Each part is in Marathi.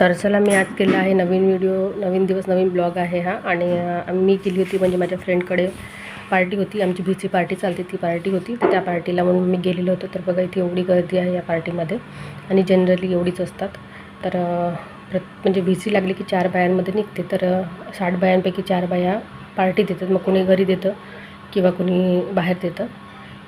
तर चला मी आज केला आहे नवीन व्हिडिओ नवीन दिवस नवीन ब्लॉग आहे हा. आणि मी केली होती म्हणजे माझ्या फ्रेंडकडे पार्टी होती. आमची भीची पार्टी चालते ती पार्टी होती. तर त्या पार्टीला म्हणून मी गेलेलो होतो. तर बघा इथे एवढी गर्दी आहे या पार्टीमध्ये आणि जनरली एवढीच असतात. तर प्रत म्हणजे भीसी लागली की चार बायांमध्ये निघते. तर साठ बायांपैकी चार बाया पार्टी देतात. मग कोणी घरी देतं किंवा कोणी बाहेर देतं.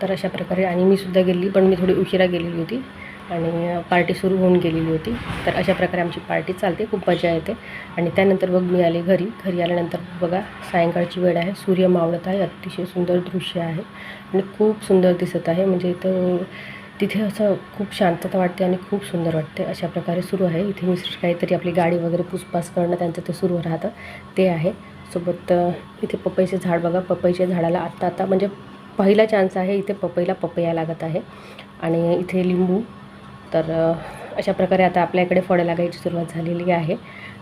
तर अशा प्रकारे. आणि मी सुद्धा गेली पण मी थोडी उशिरा गेलेली होती. आणि पार्टी सुरू होऊन गेलेली होती. तर अशा प्रकारे आमची पार्टी चालते. खूप मजा येते. आणि त्यानंतर बघ मी आले घरी. घरी आल्यानंतर बघा सायंकाळची वेळ आहे. सूर्य मावळत आहे. अतिशय सुंदर दृश्य आहे. आणि खूप सुंदर दिसत आहे. म्हणजे इथं तिथे असं खूप शांतता वाटते आणि खूप सुंदर वाटते. अशा प्रकारे सुरू आहे. इथे मिस्टर काहीतरी आपली गाडी वगैरे पुसपास करणं त्यांचं ते सुरू राहतं. ते आहे. सोबत इथे पपईचे झाड बघा. पपईच्या झाडाला आत्ता आता म्हणजे पहिला चान्स आहे. इथे पपईला पपया लागत आहे. आणि इथे लिंबू तर अशा प्रकारे आता आपल्याकडे फळं लागायची सुरुवात झालेली आहे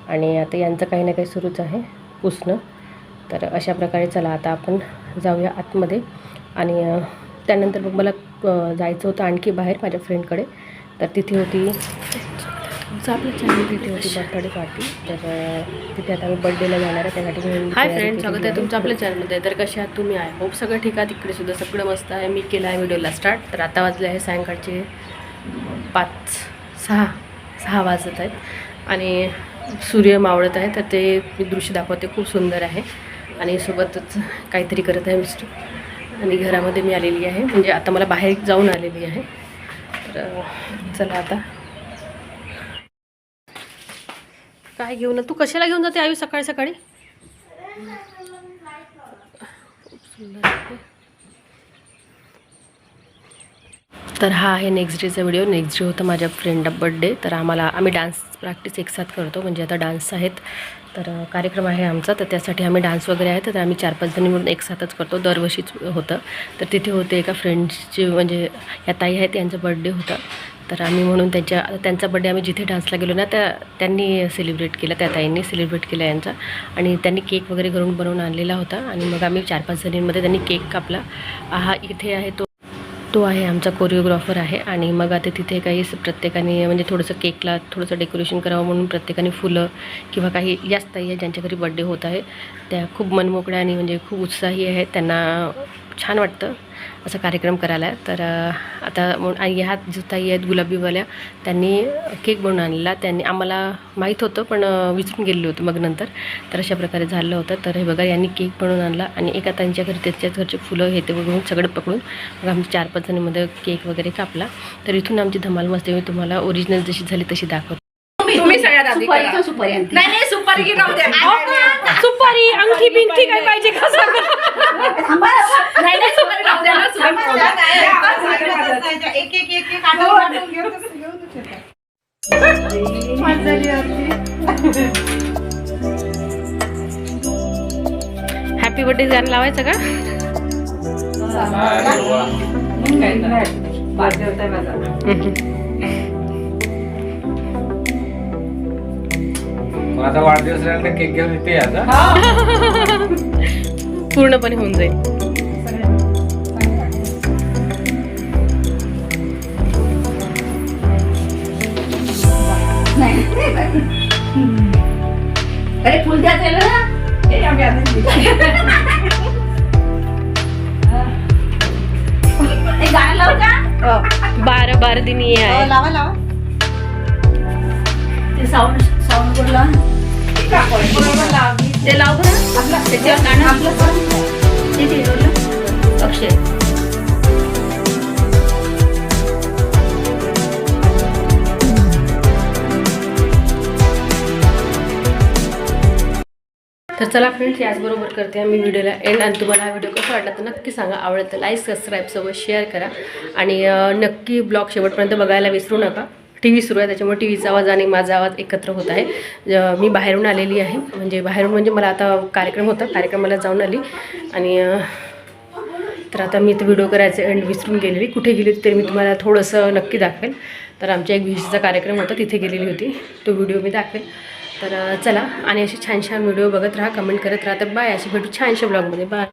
आणि आता यांचं काही ना काही सुरूच आहे पुसणं. तर अशा प्रकारे चला आता आपण जाऊया आतमध्ये आणि त्यानंतर मग मला जायचं होतं आणखी बाहेर माझ्या फ्रेंडकडे. तर तिथे होती आपल्या चॅनल तिथे होती बर्थडे पार्टी. तर तिथे आता आम्ही बर्थडेला जाणार आहे त्यासाठी मी हाय फ्रेंड स्वागत आहे तुमचं आपल्या चॅनलमध्ये तर कसे आहात तुम्ही? आहे होप सगळं ठीक आहे. तिकडे सुद्धा सगळं मस्त आहे. मी केलं आहे व्हिडिओला स्टार्ट तर आता वाजले आहे सायंकाळचे पाच सहा सहा वाजत आहेत आणि सूर्य मावळत आहे तर ते मी दृश्य दाखवते. खूप सुंदर आहे आणि सोबतच काहीतरी करत आहे मिस्टर. आणि घरामध्ये मी आलेली आहे. म्हणजे आता मला बाहेर जाऊन आलेली आहे. तर चला आता. काय घेऊन तू कशाला घेऊन जाते आयु सकाळी सकाळी? खूप सुंदर आहे. तर हा आहे नेक्स्ट डेचा व्हिडिओ नेक्स्ट डे होता माझ्या फ्रेंडचा बड्डे तर आम्हाला आम्ही डान्स प्रॅक्टिस एकसाथ करतो. म्हणजे आता डान्स आहेत. तर कार्यक्रम आहे आमचा. तर त्यासाठी आम्ही डान्स वगैरे आहे. तर आम्ही चार पाच जणी मिळून एकसाथच करतो. दरवर्षीच होतं. तर तिथे होते एका फ्रेंड्सची म्हणजे या ताई आहेत. यांचा बड्डे होता. तर आम्ही म्हणून त्यांच्या त्यांचा बड्डे आम्ही जिथे डान्सला गेलो ना त्या त्यांनी सेलिब्रेट केला. त्या ताईंनी सेलिब्रेट केला यांचा. आणि त्यांनी केक वगैरे घरून बनवून आणलेला होता. आणि मग आम्ही चार पाच जणींमध्ये त्यांनी केक कापला. हा इथे आहे तो तो आहे आमचा कोरिओग्राफर आहे आणि मग आता तिथे काही प्रत्येकाने म्हणजे थोडंसं केकला थोडंसं डेकोरेशन करावं म्हणून प्रत्येकाने फुलं किंवा काही याच ताई आहे ज्यांच्या घरी बड्डे होत आहे त्या खूप मनमोकळ्या आणि म्हणजे खूप उत्साही आहेत. त्यांना छान वाटतं असा कार्यक्रम करायला. तर आता म्हणून आणि ह्या जो ताई आहेत गुलाबीवाल्या. त्यांनी केक बनवून आणलेला त्यांनी आम्हाला माहीत होतं पण अं, विचारून गेलेलं होतं मग नंतर तर अशा प्रकारे झालं होतं. तर हे बघा यांनी केक बनवून आणला आणि एका त्यांच्या घरी त्याच्याच घरचे फुलं हे ते बघून सगळं पकडून मग आम्ही चार पाच जणीमध्ये केक वगैरे कापला. तर इथून आमची धमाल मस्ती मी तुम्हाला ओरिजिनल जशी झाली तशी दाखवते. तुम्ही सगळ्यात आधी सुपारी आणली? नाही नाही सुपारी सुपारी अंगठी बिंगठी काय पाहिजे का सांगा? नाही नाही सुपारी राहू द्या ना, सुपारी राहू द्या. एक एक एक एक आठवून आठवून घेऊन तसं घेऊनच येतात. मजा झाली आरती. हॅपी बर्थडे गाणं लावायचं का? Birthday माझा. वाढदिवस राहिला तर केक घेऊन येते आता पूर्णपणे होऊन जाईल. अरे फुल द्या त्याला ना. हे आम्ही आता घेऊ. ते गाणं लावू का? बारा बारा दिन हो, आहे. लावा लावा. ते साऊंड साऊंड बोलला. ते लाव बरं. त्याच्यावर गाणं आपलं अक्षय. तर चला फ्रेंड्स याचबरोबर करते आम्ही व्हिडिओला एंड आणि तुम्हाला हा व्हिडिओ कसा वाटला तर नक्की सांगा. आवडेल तर लाईक सबस्क्राईबसोबत शेअर करा. आणि नक्की ब्लॉग शेवटपर्यंत बघायला विसरू नका. टी व्ही सुरू आहे त्याच्यामुळे टी व्हीचा आवाज आणि माझा आवाज एकत्र होत आहे. ज- मी बाहेरून आलेली आहे. म्हणजे बाहेरून म्हणजे मला आता कार्यक्रम होता कार्यक्रमाला जाऊन आली. आणि तर आता मी ते व्हिडिओ करायचं एंड विसरून गेलेली. कुठे गेली होती तरी मी तुम्हाला थोडंसं नक्की दाखवेल. तर आमच्या एक विशेषचा कार्यक्रम होता तिथे गेलेली होती. तो व्हिडिओ मी दाखवेल. तर चला आणि असे छान छान व्हिडिओ बघत राहा कमेंट करत राहा. तर बाय अशी भेटू छानशा ब्लॉगमध्ये बाय